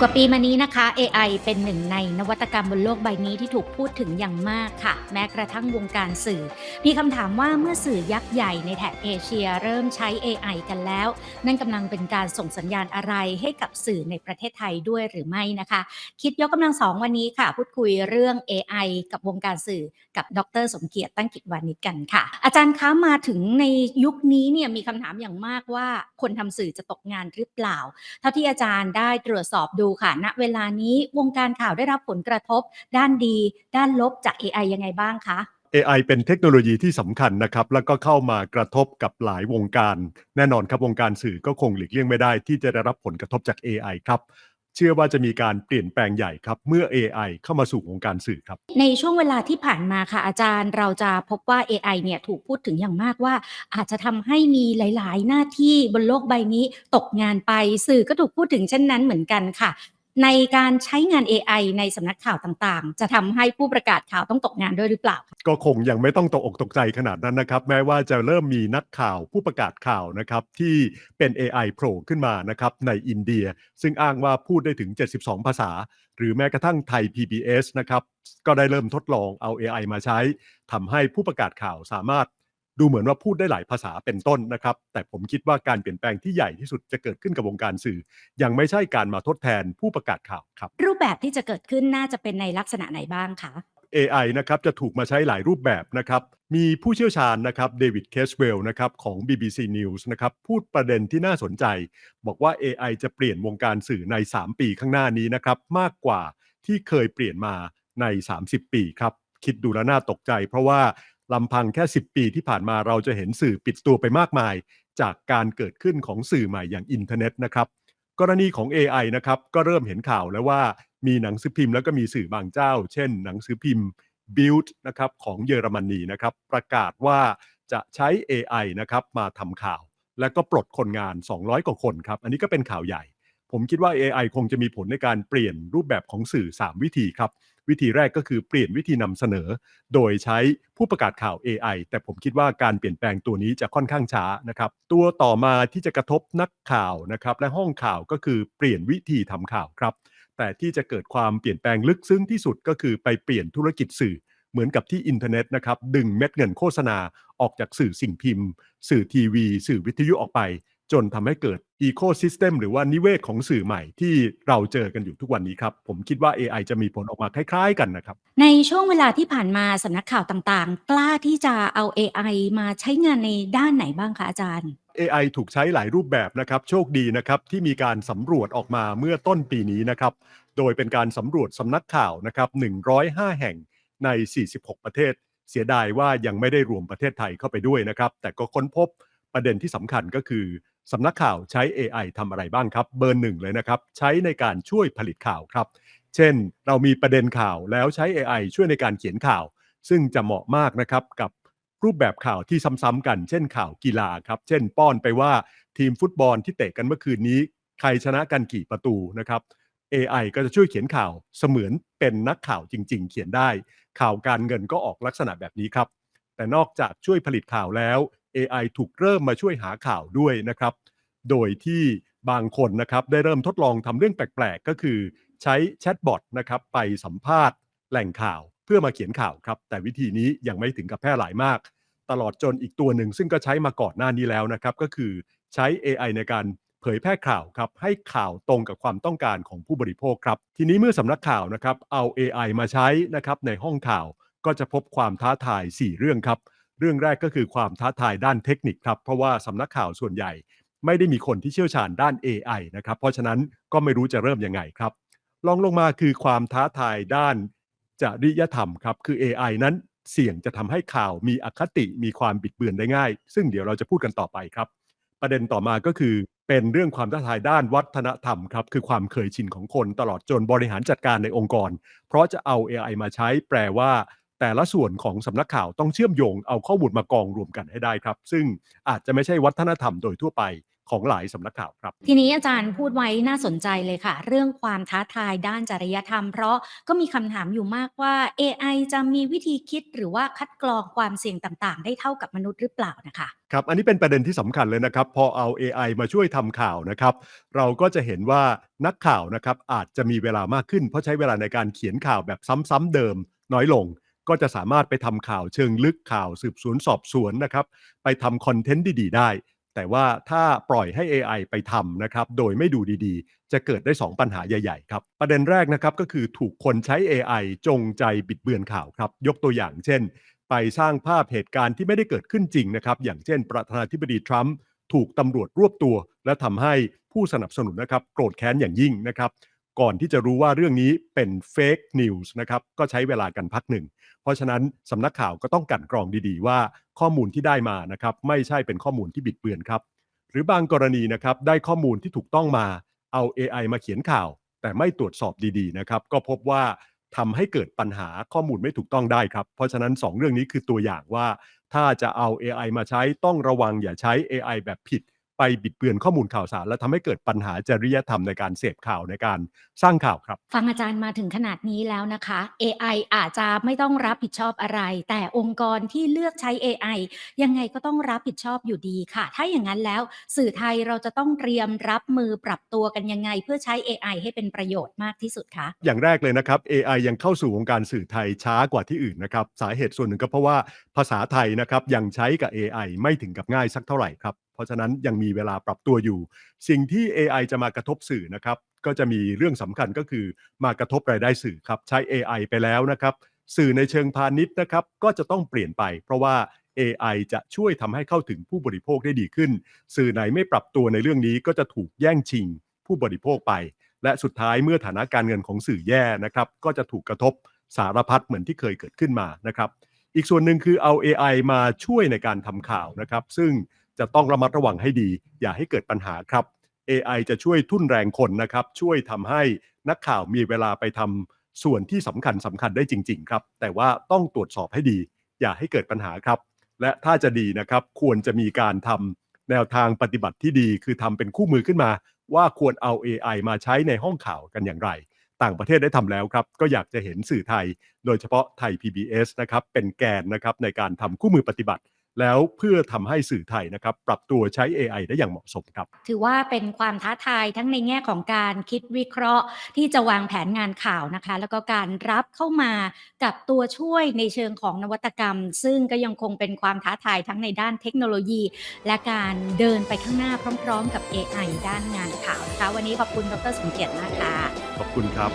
กว่าปีมานี้นะคะ AI เป็นหนึ่งในนวัตกรรมบนโลกใบนี้ที่ถูกพูดถึงอย่างมากค่ะ แม้กระทั่งวงการสื่อ มีคำถามว่าเมื่อสื่อยักษ์ใหญ่ในแถบเอเชียเริ่มใช้ AI กันแล้ว นั่นกำลังเป็นการส่งสัญญาณอะไรให้กับสื่อในประเทศไทยด้วยหรือไม่นะคะ คิดยกกำลังสองวันนี้ค่ะ พูดคุยเรื่อง AI กับวงการสื่อกับดร สมเกียรติตั้งกิจวานิชกันค่ะ อาจารย์คะมาถึงในยุคนี้เนี่ยมีคำถามอย่างมากว่าคนทำสื่อจะตกงานหรือเปล่า เท่าที่อาจารย์ได้ตรวจสอบดูค่ะ ณ เวลานี้วงการข่าวได้รับผลกระทบ ด้านดี ด้านลบจาก AI ยังไงบ้างคะ AI เป็นเทคโนโลยีที่สำคัญนะครับ แล้วก็เข้ามากระทบกับหลายวงการ แน่นอนครับวงการสื่อก็คงหลีกเลี่ยงไม่ได้ที่จะได้รับผลกระทบจาก AI ครับ เชื่อว่าจะมีการเปลี่ยนแปลงใหญ่ครับ เมื่อ AI เข้ามาสู่วงการสื่อครับ ในช่วงเวลาที่ผ่านมาค่ะอาจารย์เราจะพบว่า AI เนี่ยถูกพูดถึงอย่างมากว่า อาจจะทำให้มีหลาย ๆ หน้าที่บนโลกใบนี้ตกงานไปสื่อก็ถูกพูดถึงเช่นนั้นเหมือนกันค่ะ ในการใช้งาน AI ในสำนักข่าวต่างๆ จะทำให้ผู้ประกาศข่าวต้องตกงานด้วยหรือเปล่า ก็คงยังไม่ต้องตกอกตกใจขนาดนั้นนะครับ แม้ว่าจะเริ่มมีนักข่าวผู้ประกาศข่าวนะครับที่เป็น AI โผล่ขึ้นมานะครับในอินเดีย ซึ่งอ้างว่าพูดได้ถึง 72 ภาษา หรือแม้กระทั่งไทย PBS นะครับก็ได้เริ่มทดลองเอา AI มาใช้ทำให้ผู้ประกาศข่าวสามารถ ดูเหมือนว่าพูดได้หลายภาษาเป็นต้นนะครับ แต่ผมคิดว่าการเปลี่ยนแปลงที่ใหญ่ที่สุดจะเกิดขึ้นกับวงการสื่อ ยังไม่ใช่การมาทดแทนผู้ประกาศข่าวครับ รูปแบบที่จะเกิดขึ้นน่าจะเป็นในลักษณะไหนบ้างคะ AI นะครับจะถูกมาใช้หลายรูปแบบนะครับ มีผู้เชี่ยวชาญนะครับเดวิดเคสเวลนะครับของ BBC News นะครับพูดประเด็นที่น่าสนใจ บอกว่า AI จะเปลี่ยนวงการสื่อใน 3 ปีข้างหน้านี้นะครับมากกว่าที่เคยเปลี่ยนมาใน 30 ปีครับ คิดดูแล้วน่าตกใจ เพราะว่า ลำพังแค่ 10 ปีที่ผ่านมาเราจะเห็นสื่อปิดตัวไปมากมาย จากการเกิดขึ้นของสื่อใหม่อย่างอินเทอร์เน็ตนะครับ กรณีของ AI นะครับก็เริ่มเห็นข่าวแล้วว่ามีหนังสือพิมพ์แล้วก็มีสื่อบางเจ้า เช่น หนังสือพิมพ์ Bild นะครับของเยอรมนีนะครับ ประกาศว่าจะใช้ AI นะครับมาทำข่าว และก็ปลดคนงาน 200 กว่าคนครับ อันนี้ก็เป็นข่าวใหญ่ ผมคิดว่า AI คงจะมีผลในการเปลี่ยนรูปแบบของสื่อ 3 วิธีครับ วิธีแรกก็คือเปลี่ยนวิธีนำเสนอ โดยใช้ผู้ประกาศข่าว AI แต่ผมคิดว่าการเปลี่ยนแปลงตัวนี้จะค่อนข้างช้านะครับ ตัวต่อมาที่จะกระทบนักข่าวนะครับ และห้องข่าวก็คือเปลี่ยนวิธีทำข่าวครับ แต่ที่จะเกิดความเปลี่ยนแปลงลึกซึ้งที่สุดก็คือไปเปลี่ยนธุรกิจสื่อเหมือนกับที่อินเทอร์เน็ตนะครับดึงเม็ดเงินโฆษณาออกจากสื่อสิ่งพิมพ์ สื่อทีวี สื่อวิทยุออกไป จนทำให้เกิด อีโคซิสเต็มหรือว่านิเวศของสื่อใหม่ที่เราเจอกันอยู่ทุกวันนี้ครับ ผมคิดว่า AI จะมีผลออกมาคล้ายๆกันนะครับ ในช่วงเวลาที่ผ่านมาสำนักข่าวต่างๆ กล้าที่จะเอา AI มาใช้งานในด้านไหนบ้างคะอาจารย์ AI ถูกใช้หลายรูปแบบนะครับ โชคดีนะครับที่มีการสำรวจออกมาเมื่อต้นปีนี้นะครับ โดยเป็นการสำรวจสำนักข่าวนะครับ105 แห่งใน 46 ประเทศ เสียดายว่ายังไม่ได้รวมประเทศไทยเข้าไปด้วยนะครับ แต่ก็ค้นพบประเด็นที่สำคัญก็คือ สำนักข่าวใช้ AI ทำอะไรบ้างครับ เบอร์หนึ่งเลยนะครับ ใช้ในการช่วยผลิตข่าวครับ เช่น เรามีประเด็นข่าวแล้วใช้ AI ช่วยในการเขียนข่าว ซึ่งจะเหมาะมากนะครับกับรูปแบบข่าวที่ซ้ำๆกัน เช่นข่าวกีฬาครับ เช่น ป้อนไปว่าทีมฟุตบอลที่เตะกันเมื่อคืนนี้ ใครชนะกันกี่ประตูนะครับ AI ก็จะช่วยเขียนข่าวเสมือนเป็นนักข่าวจริง ๆ เขียนได้ ข่าวการเงินก็ออกลักษณะแบบนี้ครับ แต่นอกจากช่วยผลิตข่าวแล้ว AI ถูกเริ่มมาช่วยหาข่าวด้วยนะครับ โดยที่บางคนนะครับได้เริ่มทดลองทำเรื่องแปลกๆ ก็คือ ใช้แชทบอทนะครับไปสัมภาษณ์แหล่งข่าวเพื่อมาเขียนข่าวครับ แต่วิธีนี้ยังไม่ถึงกับแพร่หลายมาก ตลอดจนอีกตัวหนึ่งซึ่งก็ใช้มาก่อนหน้านี้แล้วนะครับ ก็คือใช้ AI ในการเผยแพร่ข่าวครับให้ข่าวตรงกับความต้องการของผู้บริโภคครับ ทีนี้เมื่อสำนักข่าวนะครับเอา AI มาใช้นะครับในห้องข่าวก็จะพบความท้าทาย 4 เรื่องครับ เรื่องแรกก็คือความท้าทายด้านเทคนิคครับ เพราะว่าสำนักข่าวส่วนใหญ่ ไม่ได้มีคนที่เชี่ยวชาญด้าน AI นะครับ เพราะฉะนั้นก็ไม่รู้จะเริ่มยังไงครับลองลงมาคือความท้าทายด้านจริยธรรมครับ คือ AI นั้นเสี่ยงจะทำให้ข่าวมีอคติมีความบิดเบือนได้ง่าย ซึ่งเดี๋ยวเราจะพูดกันต่อไปครับ ประเด็นต่อมาก็คือเป็นเรื่องความท้าทายด้านวัฒนธรรมครับ คือความเคยชินของคนตลอดจนบริหารจัดการในองค์กร เพราะจะเอา AI มาใช้แปลว่า แต่ละส่วนของสำนักข่าวต้องเชื่อมโยงเอาข้อมูลมากองรวมกันให้ได้ครับ ซึ่งอาจจะไม่ใช่วัฒนธรรมโดยทั่วไปของหลายสำนักข่าวครับ ทีนี้อาจารย์พูดไว้น่าสนใจเลยค่ะ เรื่องความท้าทายด้านจริยธรรม เพราะก็มีคำถามอยู่มากว่า AI จะมีวิธีคิดหรือว่าคัดกรองความเสี่ยงต่างๆ ได้เท่ากับมนุษย์หรือเปล่านะคะครับอันนี้เป็นประเด็นที่สำคัญเลยนะครับ พอเอา AI มาช่วยทำข่าวนะครับ เราก็จะเห็นว่านักข่าวนะครับอาจจะมีเวลามากขึ้น เพราะใช้เวลาในการเขียนข่าวแบบซ้ำๆเดิม น้อยลง ก็จะสามารถไปทำข่าวเชิงลึกข่าวสืบสวนสอบสวนนะครับ ไปทำคอนเทนต์ดีๆ ได้ แต่ว่าถ้าปล่อยให้ AI ไปทำนะครับ โดยไม่ดูดีๆ จะเกิดได้ 2 ปัญหาใหญ่ๆครับ ประเด็นแรกนะครับก็คือถูกคนใช้ AI จงใจบิดเบือนข่าวครับ ยกตัวอย่างเช่น ไปสร้างภาพเหตุการณ์ที่ไม่ได้เกิดขึ้นจริงนะครับ อย่างเช่น ประธานาธิบดีทรัมป์ถูกตำรวจรวบตัว และทำให้ผู้สนับสนุนนะครับ โกรธแค้นอย่างยิ่งนะครับ ก่อนที่จะรู้ว่าเรื่องนี้เป็นเฟกนิวส์นะครับก็ใช้เวลากันพักหนึ่ง เพราะฉะนั้นสำนักข่าวก็ต้องกันกรองดีๆ ว่าข้อมูลที่ได้มานะครับไม่ใช่เป็นข้อมูลที่บิดเบือนครับ หรือบางกรณีนะครับได้ข้อมูลที่ถูกต้องมาเอา AI มาเขียนข่าว แต่ไม่ตรวจสอบดีๆนะครับก็พบว่าทำให้เกิดปัญหาข้อมูลไม่ถูกต้องได้ครับ เพราะฉะนั้น 2 เรื่องนี้คือตัวอย่างว่า ถ้าจะเอา AI มาใช้ต้องระวังอย่าใช้ AI แบบผิด ไปบิดเบือนข้อมูลข่าวสาร และทำให้เกิดปัญหาจริยธรรมในการเสพข่าวในการสร้างข่าวครับ ฟังอาจารย์มาถึงขนาดนี้แล้วนะคะ AI อาจจะไม่ต้องรับผิดชอบอะไร แต่องค์กรที่เลือกใช้ AI ยังไงก็ต้องรับผิดชอบอยู่ดีค่ะ ถ้าอย่างนั้นแล้วสื่อไทยเราจะต้องเตรียมรับมือปรับตัวกันยังไง เพื่อใช้ AI ให้เป็นประโยชน์มากที่สุดคะอย่างแรกเลยนะครับ AI ยังเข้าสู่วงการสื่อไทยช้ากว่าที่อื่นนะครับสาเหตุส่วนหนึ่งก็เพราะว่าภาษาไทยนะครับยังใช้กับ AI ไม่ถึงกับง่ายสักเท่าไหร่ครับ เพราะฉะนั้นยังมีเวลาปรับตัวอยู่ สิ่งที่ AI จะมากระทบสื่อนะครับ ก็จะมีเรื่องสำคัญก็คือมากระทบรายได้สื่อครับ ใช้ AI ไปแล้วนะครับ สื่อในเชิงพาณิชย์นะครับ ก็จะต้องเปลี่ยนไป เพราะว่า AI จะช่วยทำให้เข้าถึงผู้บริโภคได้ดีขึ้น สื่อไหนไม่ปรับตัวในเรื่องนี้ก็จะถูกแย่งชิงผู้บริโภคไป และสุดท้ายเมื่อฐานะการเงินของสื่อแย่นะครับ ก็จะถูกกระทบสารพัดเหมือนที่เคยเกิดขึ้นมานะครับ อีกส่วนหนึ่งคือเอา AI มาช่วยในการทำข่าวนะครับ ซึ่ง จะต้องระมัดระวังให้ดี อย่าให้เกิดปัญหาครับ AI จะช่วยทุ่นแรงคนนะครับ ช่วยทำให้นักข่าวมีเวลาไปทำส่วนที่สำคัญสำคัญได้จริง ๆ ครับ แต่ว่าต้องตรวจสอบให้ดี อย่าให้เกิดปัญหาครับ และถ้าจะดีนะครับ ควรจะมีการทำแนวทางปฏิบัติที่ดี คือทำเป็นคู่มือขึ้นมา ว่าควรเอา AI มาใช้ในห้องข่าวกันอย่างไร ต่างประเทศได้ทำแล้วครับ ก็อยากจะเห็นสื่อไทย โดยเฉพาะไทย PBS นะครับเป็นแกนนะครับในการทำคู่มือปฏิบัติ แล้วเพื่อทำให้สื่อไทยนะครับปรับตัวใช้ AI ได้อย่างเหมาะสมครับ ถือว่าเป็นความท้าทายทั้งในแง่ของการคิดวิเคราะห์ ที่จะวางแผนงานข่าวนะคะ แล้วก็การรับเข้ามากับตัวช่วยในเชิงของนวัตกรรม ซึ่งก็ยังคงเป็นความท้าทายทั้งในด้านเทคโนโลยี และการเดินไปข้างหน้าพร้อม ๆ กับ AI ด้านงานข่าวนะคะวันนี้ขอบคุณดรสมเกียรติมากค่ะขอบคุณครับ